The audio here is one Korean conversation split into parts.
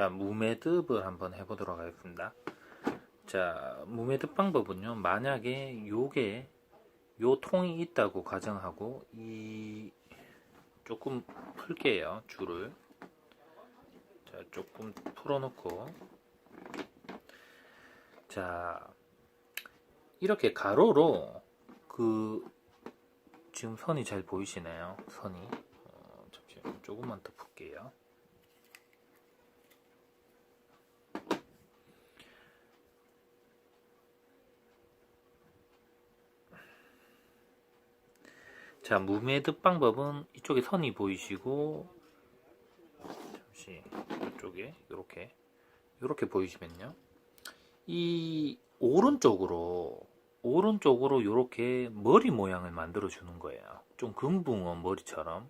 자, 무매듭을 한번 해보도록 하겠습니다. 자, 무매듭 방법은요, 만약에 요게, 요 통이 있다고 가정하고, 이, 조금 풀게요, 줄을. 자, 조금 풀어놓고, 자, 이렇게 가로로, 그, 지금 선이 잘 보이시나요? 선이. 어, 잠시만요. 조금만 더 풀게요. 자, 무매듭 방법은 이쪽에 선이 보이시고, 잠시, 이쪽에, 이렇게, 이렇게 보이시면요. 이, 오른쪽으로, 오른쪽으로 이렇게 머리 모양을 만들어 주는 거예요. 좀 금붕어 머리처럼,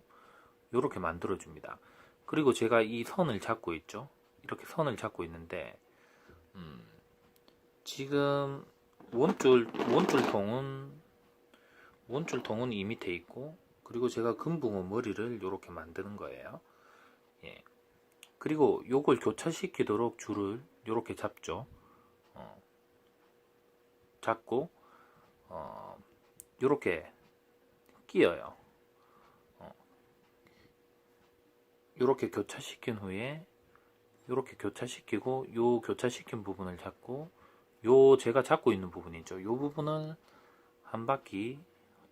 이렇게 만들어 줍니다. 그리고 제가 이 선을 잡고 있죠. 이렇게 선을 잡고 있는데, 음, 지금, 원줄, 원줄통은 원줄통은 이 밑에 있고 그리고 제가 금붕어 머리를 이렇게 만드는 거예요. 예. 그리고 요걸 교차시키도록 줄을 이렇게 잡죠. 어. 잡고 어, 이렇게 끼어요. 어. 이렇게 교차시킨 후에 이렇게 교차시키고 요 교차시킨 부분을 잡고 요 제가 잡고 있는 부분이죠. 요 부분을 한 바퀴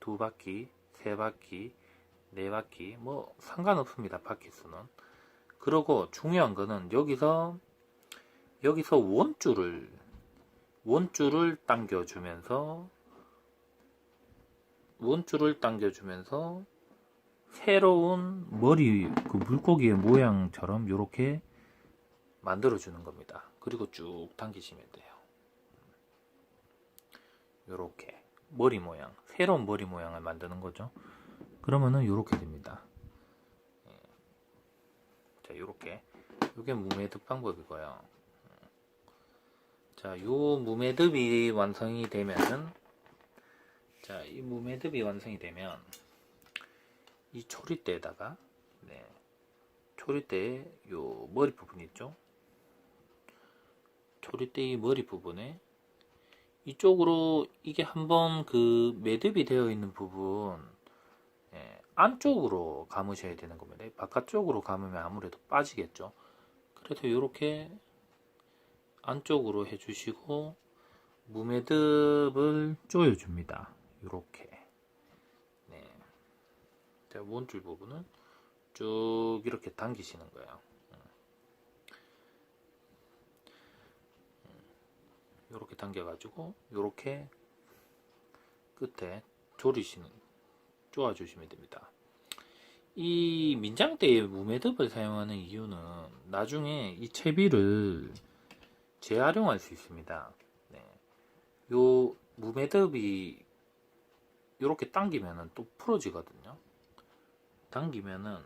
두 바퀴, 세 바퀴, 네 바퀴, 뭐 상관없습니다. 바퀴 수는. 그리고 중요한 거는 여기서 여기서 원줄을 원줄을 당겨주면서 원줄을 당겨주면서 새로운 머리 그 물고기의 모양처럼 이렇게 만들어주는 겁니다. 그리고 쭉 당기시면 돼요. 이렇게 머리 모양, 새로운 머리 모양을 만드는 거죠. 그러면은 이렇게 됩니다. 예. 자, 이렇게 이게 무매듭 방법이고요. 자, 요 무매듭이 완성이 되면은 자, 이 무매듭이 완성이 되면 이 초리대에다가 네, 초리대에 요 머리 부분 있죠. 초리대 이 머리 부분에 이쪽으로 이게 한번 그 매듭이 되어 있는 부분 예, 안쪽으로 감으셔야 되는 겁니다. 바깥쪽으로 감으면 아무래도 빠지겠죠. 그래서 이렇게 안쪽으로 해주시고 무매듭을 조여줍니다. 이렇게 네. 자, 원줄 부분은 쭉 이렇게 당기시는 거예요. 이렇게 당겨가지고 이렇게 끝에 조리시는 쪼아 주시면 됩니다. 이 민장대에 무매듭을 사용하는 이유는 나중에 이 채비를 재활용할 수 있습니다. 네. 요 무매듭이 이렇게 당기면은 또 풀어지거든요. 당기면은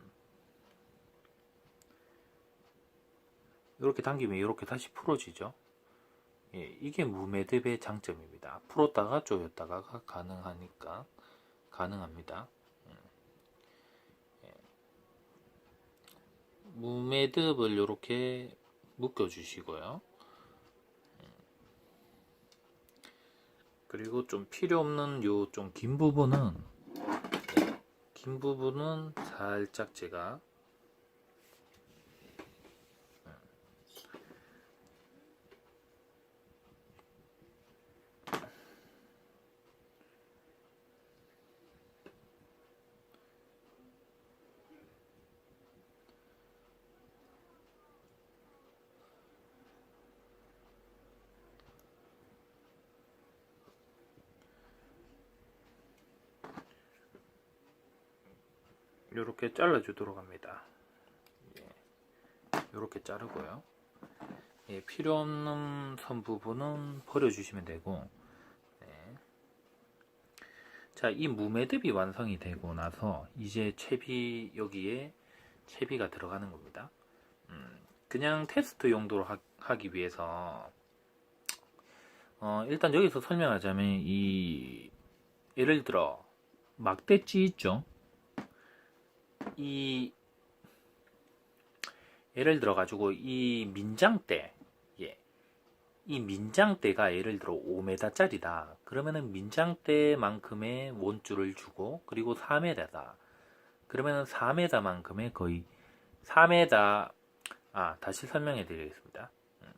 이렇게 당기면 이렇게 다시 풀어지죠. 예, 이게 무매듭의 장점입니다. 풀었다가 조였다가 가능하니까 가능합니다. 음. 예. 무매듭을 이렇게 묶어 주시고요. 음. 그리고 좀 필요 없는 요 좀 긴 부분은 예, 긴 부분은 살짝 제가 이렇게 잘라주도록 합니다. 이렇게 예, 자르고요. 예, 필요 없는 선 부분은 버려주시면 되고, 네. 자, 이 무매듭이 완성이 되고 나서 이제 채비 여기에 채비가 들어가는 겁니다. 음, 그냥 테스트 용도로 하, 기 위해서 어, 일단 여기서 설명하자면 이 예를 들어 막대찌 있죠? 이 예를 들어 가지고 이 민장대 예. 이 민장대가 예를 들어 5m짜리다. 그러면은 민장대만큼의 원줄을 주고 그리고 4m다. 그러면은 4m만큼의 거의 4m 아 다시 설명해 드리겠습니다. 음.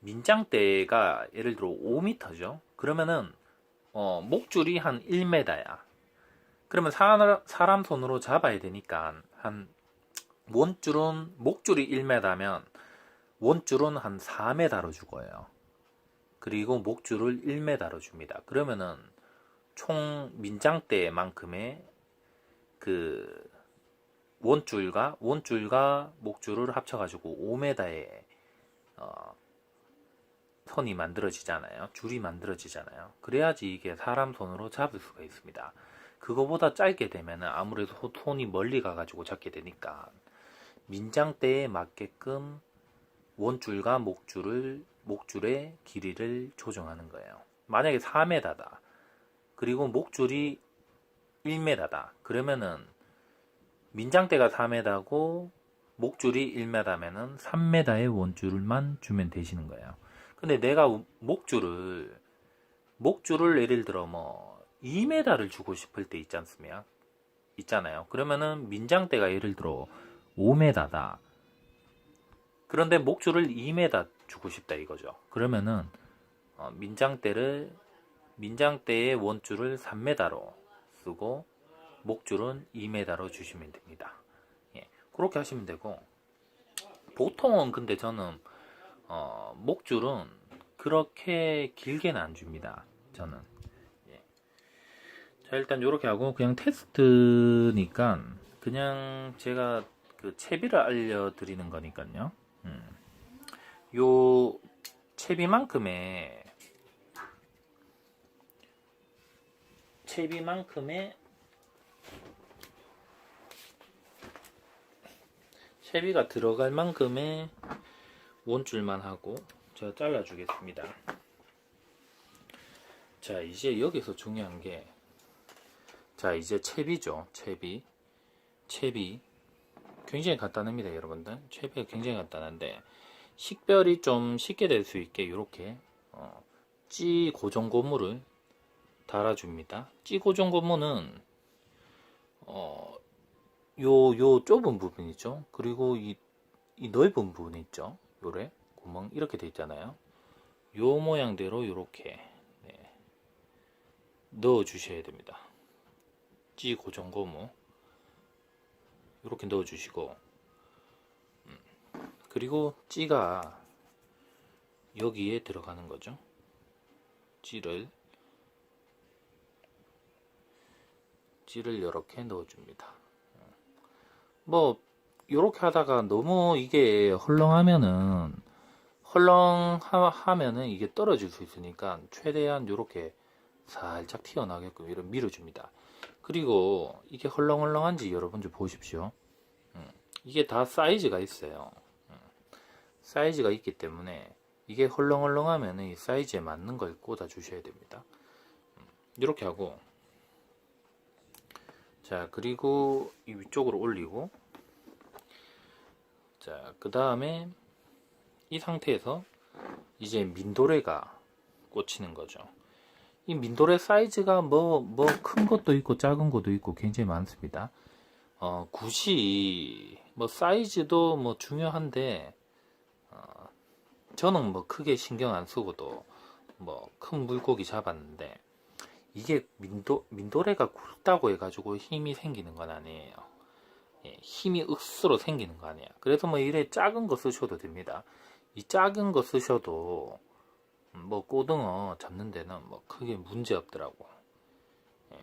민장대가 예를 들어 5m죠. 그러면은 어, 목줄이 한 1m야. 그러면 사, 사람 손으로 잡아야 되니까 한 원줄은 목줄이 1m면 원줄은 한 4m로 죽어요. 그리고 목줄을 1m로 줍니다. 그러면은 총 민장대만큼의 그 원줄과 원줄과 목줄을 합쳐가지고 5m의 어, 선이 만들어지잖아요. 줄이 만들어지잖아요. 그래야지 이게 사람 손으로 잡을 수가 있습니다. 그거보다 짧게 되면 아무래도 손이 멀리 가가지고 잡게 되니까 민장대에 맞게끔 원줄과 목줄을 목줄의 길이를 조정하는 거예요. 만약에 4m다. 그리고 목줄이 1m다. 그러면은 민장대가 4m고 목줄이 1m면은 3m의 원줄만 주면 되시는 거예요. 근데 내가 목줄을 목줄을 예를 들어 뭐 2m를 주고 싶을 때 있지 않습니까? 있잖아요. 그러면은 민장대가 예를 들어 5m다. 그런데 목줄을 2m 주고 싶다 이거죠. 그러면은 어, 민장대를 민장대의 원줄을 3m로 쓰고 목줄은 2m로 주시면 됩니다. 예, 그렇게 하시면 되고 보통은 근데 저는 어, 목줄은 그렇게 길게는 안 줍니다. 저는 예. 자 일단 이렇게 하고 그냥 테스트니까 그냥 제가 그 채비를 알려드리는 거니까요. 음. 요 채비만큼의 채비만큼의 채비가 들어갈 만큼의 원줄만 하고 제가 잘라 주겠습니다. 자, 이제 여기서 중요한 게 자, 이제 채비죠. 채비. 채비. 굉장히 간단합니다, 여러분들. 채비가 굉장히 간단한데 식별이 좀 쉽게 될 수 있게 이렇게 어, 찌 고정 고무를 달아줍니다. 찌 고정 고무는 어, 요, 요 좁은 부분 있죠. 그리고 이, 이 넓은 부분 있죠. 요래 구멍 이렇게 돼 있잖아요. 요 모양대로 이렇게 네, 넣어 주셔야 됩니다. 찌 고정 고무 이렇게 넣어 주시고. 음, 그리고 찌가 여기에 들어가는 거죠. 찌를. 찌를 이렇게 넣어 줍니다. 뭐 이렇게 하다가 너무 이게 헐렁하면은 헐렁하면은 이게 떨어질 수 있으니까 최대한 이렇게 살짝 튀어나게끔 이런 밀어줍니다. 그리고 이게 헐렁헐렁한지 여러분 좀 보십시오. 음, 이게 다 사이즈가 있어요. 음, 사이즈가 있기 때문에 이게 헐렁헐렁하면 이 사이즈에 맞는 걸 꽂아 주셔야 됩니다. 음, 이렇게 하고 자 그리고 이 위쪽으로 올리고 자그 다음에 이 상태에서 이제 민도레가 꽂히는 거죠 이 민도레 사이즈가 뭐 뭐 큰 것도 있고 작은 것도 있고 굉장히 많습니다 어 굳이 뭐 사이즈도 뭐 중요한데 어, 저는 뭐 크게 신경 안 쓰고도 뭐 큰 물고기 잡았는데 이게 민도, 민도레가 굵다고 해가지고 힘이 생기는 건 아니에요. 예, 힘이 억수로 생기는 거 아니에요. 그래서 뭐 이래 작은 거 쓰셔도 됩니다. 이 작은 거 쓰셔도 뭐 꼬등어 잡는 데는 뭐 크게 문제 없더라고. 예.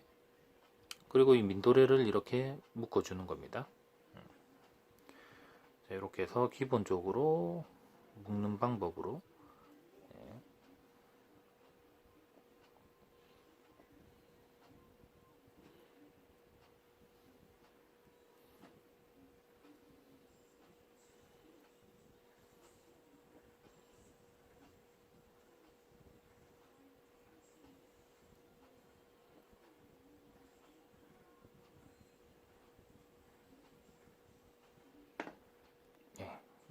그리고 이 민도레를 이렇게 묶어주는 겁니다. 음. 자, 이렇게 해서 기본적으로 묶는 방법으로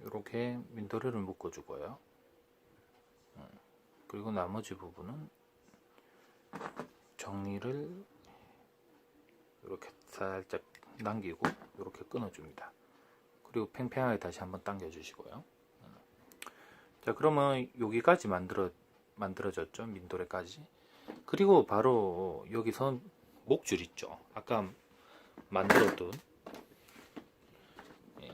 이렇게 민도레를 묶어주고요. 음, 그리고 나머지 부분은 정리를 이렇게 살짝 남기고 이렇게 끊어줍니다. 그리고 팽팽하게 다시 한번 당겨주시고요. 음. 자 그러면 여기까지 만들어 만들어졌죠 민도레까지. 그리고 바로 여기서 목줄 있죠. 아까 만들었던 예.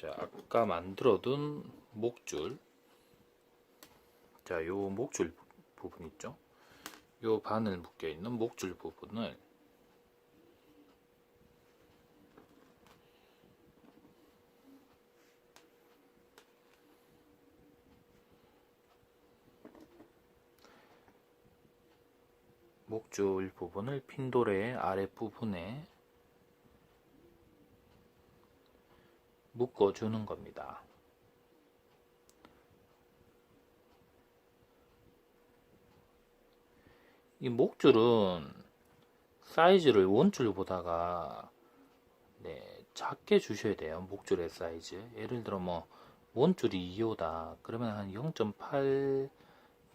자 아까 만들어둔 목줄 자 요 목줄 부- 부분 있죠. 요 바늘 묶여 있는 목줄 부분을 목줄 부분을 핀도레의 아랫부분에 묶어주는 겁니다. 이 목줄은 사이즈를 원줄보다가 네, 작게 주셔야 돼요. 목줄의 사이즈. 예를 들어 뭐 원줄이 2호다. 그러면 한 0.8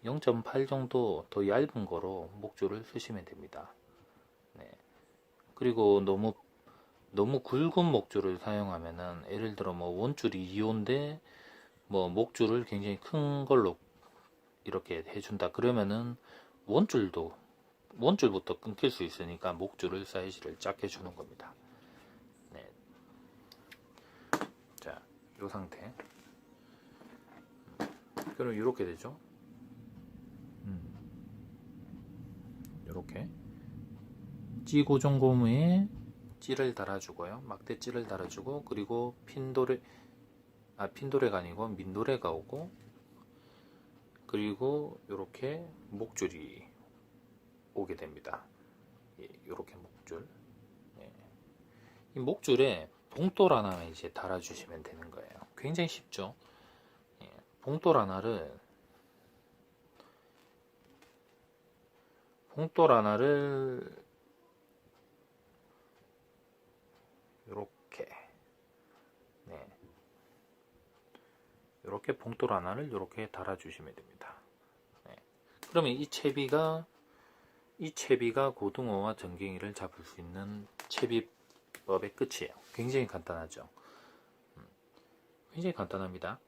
0.8 정도 더 얇은 거로 목줄을 쓰시면 됩니다. 네. 그리고 너무 너무 굵은 목줄을 사용하면은 예를 들어 뭐 원줄이 2호인데 뭐 목줄을 굉장히 큰 걸로 이렇게 해준다 그러면은 원줄도 원줄부터 끊길 수 있으니까 목줄을 사이즈를 작게 주는 겁니다. 네. 자, 이 상태. 그럼 이렇게 되죠. 이렇게 찌 고정 고무에 찌를 달아주고요. 막대 찌를 달아주고 그리고 핀도레 아 핀도레가 아니고 민도레가 오고 그리고 이렇게 목줄이 오게 됩니다. 예, 이렇게 목줄. 예. 이 목줄에 봉돌 하나만 이제 달아주시면 되는 거예요. 굉장히 쉽죠. 예, 봉돌 하나를 봉돌 하나를 이렇게 네 이렇게 봉돌 하나를 이렇게 달아주시면 됩니다. 네. 그러면 이 채비가 이 채비가 고등어와 전갱이를 잡을 수 있는 채비법의 끝이에요. 굉장히 간단하죠. 음, 굉장히 간단합니다.